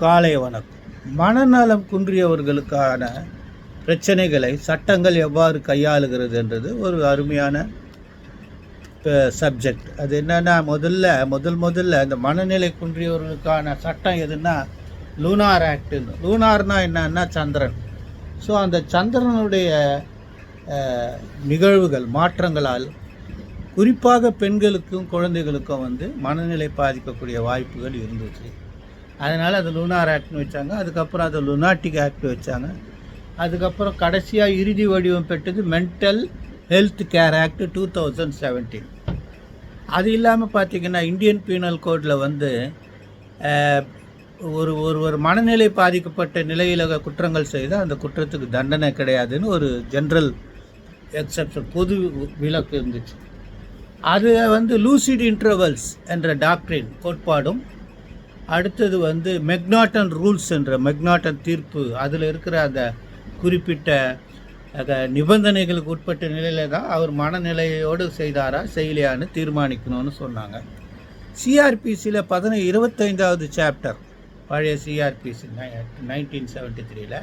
காலை வணக்கம். மனநலம் குன்றியவர்களுக்கான பிரச்சனைகளை சட்டங்கள் எவ்வாறு கையாளுகிறது என்றது ஒரு அருமையான சப்ஜெக்ட் அது என்னென்னா முதல்ல முதல் முதல்ல இந்த மனநிலை குன்றியவர்களுக்கான சட்டம் எதுன்னா லூனார் ஆக்டுன்னு லூனார்னா என்னன்னா சந்திரன். ஸோ அந்த சந்திரனுடைய நிகழ்வுகள் மாற்றங்களால் குறிப்பாக பெண்களுக்கும் குழந்தைகளுக்கும் வந்து மனநிலை பாதிக்கக்கூடிய வாய்ப்புகள் இருந்துச்சு அதனால் அது லுனார் ஆக்ட்னு வச்சாங்க. அதுக்கப்புறம் அது லுனாட்டிக் ஆக்ட் வச்சாங்க. அதுக்கப்புறம் கடைசியாக இறுதி வடிவம் பெற்றது mental health care act two thousand seventeen அது இல்லாமல் பார்த்தீங்கன்னா இந்தியன் பீனல் கோடில் வந்து ஒரு ஒரு ஒரு மனநிலை பாதிக்கப்பட்ட நிலையில் குற்றங்கள் செய்தால் அந்த குற்றத்துக்கு தண்டனை கிடையாதுன்னு ஒரு ஜென்ரல் எக்ஸப்ஷன் பொது விலக்கு இருந்துச்சு. அது வந்து லூசிட் இன்டர்வல்ஸ் என்ற டாக்டரின் கோட்பாடும் அடுத்தது வந்து மெக்னாட்டன் ரூல்ஸ் என்ற மெக்னாட்டன் தீர்ப்பு. அதில் இருக்கிற அந்த குறிப்பிட்ட நிபந்தனைகளுக்கு உட்பட்ட நிலையில தான் அவர் மனநிலையோடு செய்தாரா செய்யலையான்னு தீர்மானிக்கணும்னு சொன்னாங்க. சிஆர்பிசியில் பதின இருபத்தைந்தாவது சாப்டர் பழைய சிஆர்பிசி நைன்டீன் செவன்ட்டி த்ரீல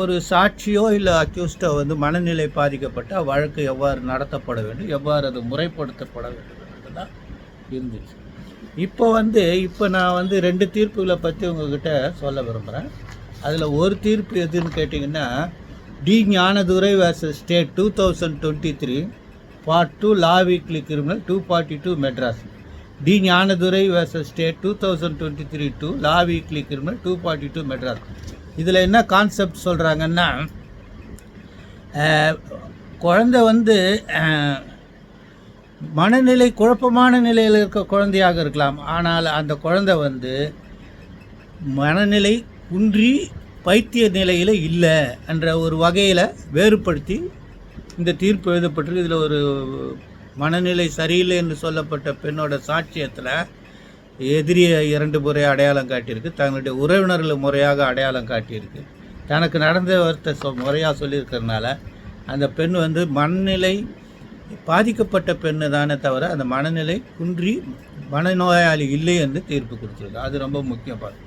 ஒரு சாட்சியோ இல்லை அக்யூஸ்டோ வந்து மனநிலை பாதிக்கப்பட்ட வழக்கு எவ்வாறு நடத்தப்பட வேண்டும் எவ்வாறு அது முறைப்படுத்தப்பட வேண்டும் என்றுதான் இருந்துச்சு. இப்போ வந்து இப்போ நான் வந்து ரெண்டு தீர்ப்புகளை பற்றி உங்ககிட்ட சொல்ல விரும்புகிறேன் அதில் ஒரு தீர்ப்பு எதுன்னு கேட்டிங்கன்னா T Gnanadurai versus state two thousand twenty three part two law weekly criminal two forty two Madras T Gnanadurai versus state two thousand twenty three two law weekly criminal two forty two Madras இதில் என்ன concept சொல்கிறாங்கன்னா குழந்தை வந்து மனநிலை குழப்பமான நிலையில் இருக்க குழந்தையாக இருக்கலாம். ஆனால் அந்த குழந்தை வந்து மனநிலை குன்றி பைத்திய நிலையில் இல்லை என்ற ஒரு வகையில் வேறுபடுத்தி இந்த தீர்ப்பு எழுதப்பட்டிருக்கு. இதில் ஒரு மனநிலை சரியில்லை என்று சொல்லப்பட்ட பெண்ணோட சாட்சியத்தில் எதிரியை இரண்டு முறை அடையாளம் காட்டியிருக்கு. தங்களுடைய உறவினர்களை முறையாக அடையாளம் காட்டியிருக்கு. தனக்கு நடந்த ஒருத்த சொ முறையாக சொல்லியிருக்கிறதுனால அந்த பெண் வந்து மனநிலை பாதிக்கப்பட்ட பெண்ணு தானே தவிர அந்த மனநிலை குன்றி மனநோயாளி இல்லை என்று தீர்ப்பு கொடுத்துருக்கு. அது ரொம்ப முக்கியம் பாரு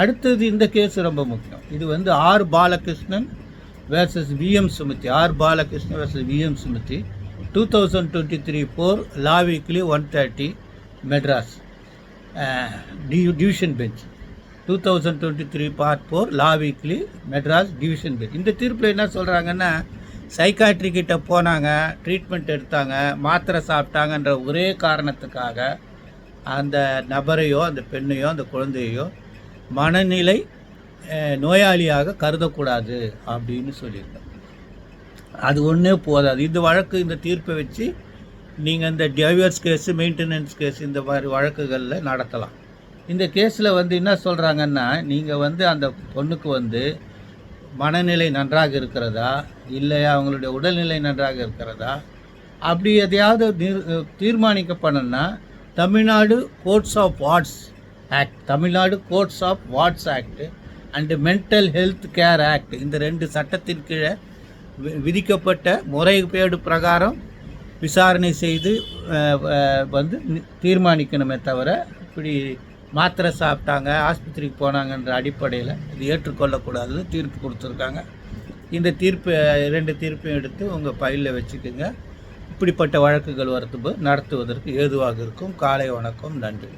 அடுத்தது இந்த கேஸ் ரொம்ப முக்கியம். இது வந்து R Balakrishnan versus VM Sumithi. R Balakrishnan versus VM Sumithi. Two thousand twenty three four law weekly one thirty Madras division bench. Two thousand twenty three part four law weekly Madras division bench. இந்த தீர்ப்பில் என்ன சொல்கிறாங்கன்னா psychiatry கிட்ட போனாங்க treatment எடுத்தாங்க மாத்திரை சாப்பிட்டாங்கன்ற ஒரே காரணத்துக்காக அந்த நபரையோ அந்த பெண்ணையோ அந்த குழந்தையோ மனநிலை நோயாளியாக கருதக்கூடாது அப்படின்னு சொல்லியிருந்தேன் அது ஒன்றே போதாது. இந்த வழக்கு இந்த தீர்ப்பை வச்சு நீங்கள் இந்த டைவர்ஸ் கேஸு மெயின்டெனன்ஸ் கேஸ் இந்த மாதிரி வழக்குகளில் நடத்தலாம். இந்த கேஸில் வந்து என்ன சொல்கிறாங்கன்னா நீங்கள் வந்து அந்த பொண்ணுக்கு வந்து மனநிலை நன்றாக இருக்கிறதா? இல்லை அவங்களுடைய உடல்நிலை நன்றாக இருக்கிறதா? அப்படி எதையாவது தீர்மானிக்கப்படணும்னா Tamil Nadu courts of wards act Tamil Nadu courts of wards act and mental health care act இந்த ரெண்டு சட்டத்தின் கீழே விதிக்கப்பட்ட முறைகேடு பிரகாரம் விசாரணை செய்து வந்து தீர்மானிக்கணுமே தவிர இப்படி மாத்திரை சாப்பிட்டாங்க ஆஸ்பத்திரிக்கு போனாங்கன்ற அடிப்படையில் இது ஏற்றுக்கொள்ளக்கூடாதுன்னு தீர்ப்பு கொடுத்துருக்காங்க. இந்த தீர்ப்பு இரண்டு தீர்ப்பையும் எடுத்து உங்கள் பயிலில் வச்சுக்கோங்க. இப்படிப்பட்ட வழக்குகள் வரத்து நடத்துவதற்கு ஏதுவாக இருக்கும். காலை வணக்கம் நன்றி.